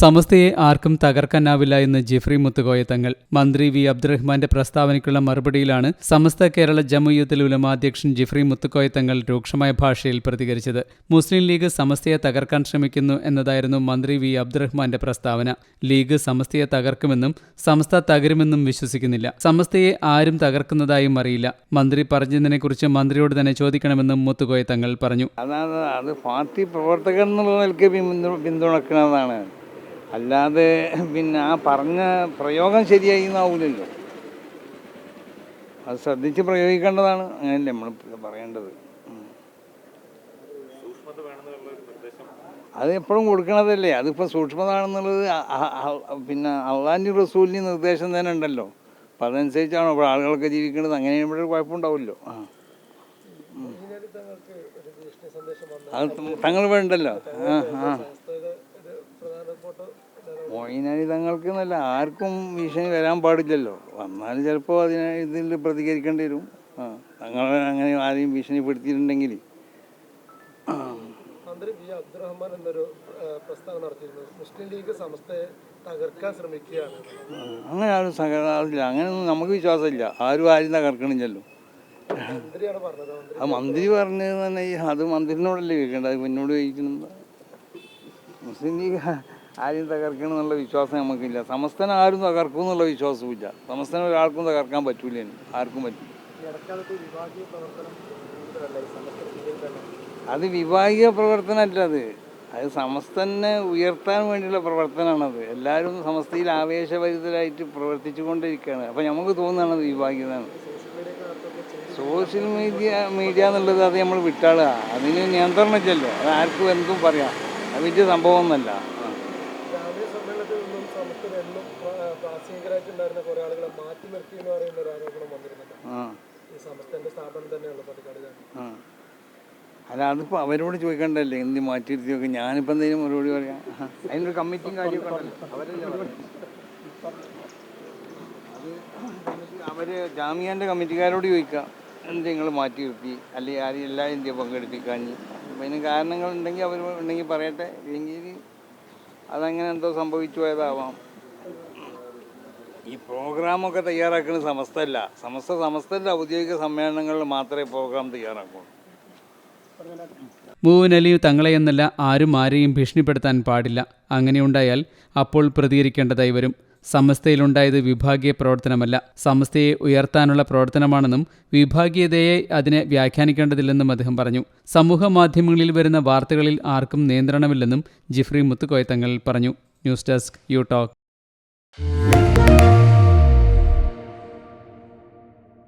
സമസ്തയെ ആർക്കും തകർക്കാനാവില്ല എന്ന് ജിഫ്രി മുത്തുകോയ തങ്ങൾ. മന്ത്രി വി. അബ്ദുറഹ്മാന്റെ പ്രസ്താവനയ്ക്കുള്ള മറുപടിയിലാണ് സമസ്ത കേരള ജമുയ്യത്തുൽ ഉലമ അധ്യക്ഷൻ ജിഫ്രി മുത്തുക്കോയ തങ്ങൾ രൂക്ഷമായ ഭാഷയിൽ പ്രതികരിച്ചത്. മുസ്ലിം ലീഗ് സമസ്തയെ തകർക്കാൻ ശ്രമിക്കുന്നു എന്നതായിരുന്നു മന്ത്രി വി. അബ്ദുറഹ്മാന്റെ പ്രസ്താവന. ലീഗ് സമസ്തയെ തകർക്കുമെന്നും സമസ്ത തകരുമെന്നും വിശ്വസിക്കുന്നില്ല. സമസ്തയെ ആരും തകർക്കുന്നതായും അറിയില്ല. മന്ത്രി പറഞ്ഞതിനെക്കുറിച്ച് മന്ത്രിയോട് തന്നെ ചോദിക്കണമെന്നും മുത്തുകോയ തങ്ങൾ പറഞ്ഞു. അത് പാർട്ടി പ്രവർത്തകൻ എന്നുള്ള നിലയ്ക്ക് പിന്തുണക്കുന്നതാണ് അല്ലാതെ പിന്നെ ആ പറഞ്ഞ പ്രയോഗം ശരിയായി എന്നാവൂലല്ലോ അത് ശ്രദ്ധിച്ച് പ്രയോഗിക്കേണ്ടതാണ്. അങ്ങനെയല്ലേ നമ്മൾ പറയേണ്ടത്. അത് എപ്പോഴും കൊടുക്കണതല്ലേ. അതിപ്പോൾ സൂക്ഷ്മതാണെന്നുള്ളത് പിന്നെ അള്ളാന്റെ റസൂലിന് നിർദ്ദേശം തന്നെ ഉണ്ടല്ലോ. അപ്പം അതനുസരിച്ചാണോ? ഇപ്പോൾ ആളുകളൊക്കെ ജീവിക്കേണ്ടത് അങ്ങനെ ഇവിടെ കുഴപ്പമുണ്ടാവുമല്ലോ. ആ. അത് തങ്ങൾ വേണ്ടല്ലോ. ആ ആ. മൊയിനാലി തങ്ങൾക്ക് എന്നല്ല ആർക്കും ഭീഷണി വരാൻ പാടില്ലല്ലോ. വന്നാൽ ചിലപ്പോൾ അതിന് ഇതിൽ പ്രതികരിക്കേണ്ടി വരും. ആ തങ്ങൾ അങ്ങനെ ആരെയും ഭീഷണിപ്പെടുത്തിയിട്ടുണ്ടെങ്കിൽ മന്ത്രി വി. അബ്ദുറഹ്മാൻ എന്നൊരു ആ, പ്രസ്താവന നടത്തിയിരുന്നു. മുസ്ലിം ലീഗ് സമസ്തയെ തകർക്കാൻ ശ്രമിക്കുകയാണ്. അങ്ങനെ ആരും സഹകരില്ല അങ്ങനെയൊന്നും നമുക്ക് വിശ്വാസമില്ല. ആരും ആരും തകർക്കണില്ലല്ലോ. പറഞ്ഞത്. മന്ത്രി പറഞ്ഞത് തന്നെ ഈ അത് മന്ത്രിനോടല്ലേ കേൾക്കേണ്ടത് പിന്നോട് ചോദിക്കുന്നത് മുസ്ലിം ലീഗ് ആരും തകർക്കണമെന്നുള്ള വിശ്വാസം നമുക്കില്ല. സമസ്തനെ ആരും തകർക്കും എന്നുള്ള വിശ്വാസവുമില്ല. സമസ്തനെ ഒരാൾക്കും തകർക്കാൻ പറ്റൂല. ആർക്കും പറ്റില്ല അത് വിഭാഗീയ പ്രവർത്തനമല്ല അത്. അത് സമസ്തനെ ഉയർത്താൻ വേണ്ടിയുള്ള പ്രവർത്തനമാണത്. എല്ലാവരും സമസ്തയിൽ ആവേശഭരിതരായിട്ട് പ്രവർത്തിച്ചു കൊണ്ടിരിക്കുകയാണ് അപ്പം നമുക്ക് തോന്നുന്നതാണ് അത് വിഭാഗീയതാണ് സോഷ്യൽ മീഡിയ മീഡിയ എന്നുള്ളത് അത് നമ്മൾ വിട്ടാളുക അതിന് നിയന്ത്രണമില്ലല്ലോ അത് ആർക്കും എന്തും പറയാം. അത് വലിയ സംഭവമൊന്നുമല്ല ആ. രാഷ്ട്രീയ സമ്മേളനത്തിൽ നിന്നും സമസ്തയിൽ എന്നും പ്ര- പ്രാസംഗികരായിട്ടുണ്ടായിരുന്ന കുറെ ആളുകളെ മാറ്റി നിർത്തി എന്ന് പറയുന്ന ഒരു ആരോപണം ഈ സ്ഥാപനം തന്നെയുള്ള പട്ടിക്കാട് ആ. അല്ല അതിപ്പോൾ അവരോട് ചോദിക്കണ്ടല്ലേ? എന്ത് മാറ്റിയിരുത്തിയൊക്കെ ഞാനിപ്പോൾ എന്തെങ്കിലും മറുപടി പറയാം. അതിനൊരു കമ്മിറ്റിയും കാര്യമൊക്കെ ഉണ്ടല്ലോ. അവരല്ലേ പറയുന്നത്. അത് അവർ ജാമ്യാന്റെ കമ്മിറ്റിക്കാരോട് ചോദിക്കാം. എന്ത് നിങ്ങൾ മാറ്റി നിർത്തി? അല്ലെങ്കിൽ ആരും എല്ലാ ഇന്ത്യ പങ്കെടുപ്പിക്കാൻ? അപ്പം അതിന് കാരണങ്ങളുണ്ടെങ്കിൽ അവർ ഉണ്ടെങ്കിൽ പറയട്ടെ. ഇല്ലെങ്കിൽ അതങ്ങനെ എന്തോ സംഭവിച്ചു പോയതാവാം. ഈ പ്രോഗ്രാമൊക്കെ തയ്യാറാക്കുന്നത് സമസ്തല്ല സമസ്ത സമസ്തന്റെ ഔദ്യോഗിക സമ്മേളനങ്ങളിൽ മാത്രമേ പ്രോഗ്രാം തയ്യാറാക്കുള്ളൂ. തങ്ങളെ എന്നല്ല ആരും ആരെയും ഭീഷണിപ്പെടുത്താൻ പാടില്ല. അങ്ങനെയുണ്ടായാൽ അപ്പോൾ പ്രതികരിക്കേണ്ടതായി വരും സമസ്തയിലുണ്ടായത് വിഭാഗീയ പ്രവർത്തനമല്ല. സമസ്തയെ ഉയർത്താനുള്ള പ്രവർത്തനമാണെന്നും വിഭാഗീയതയെ അതിനെ വ്യാഖ്യാനിക്കേണ്ടതില്ലെന്നും അദ്ദേഹം പറഞ്ഞു. സമൂഹ മാധ്യമങ്ങളിൽ വരുന്ന വാർത്തകളിൽ ആർക്കും നിയന്ത്രണമില്ലെന്നും ജിഫ്രി മുത്തുകോയത്തങ്ങൾ പറഞ്ഞു. News desk you talk.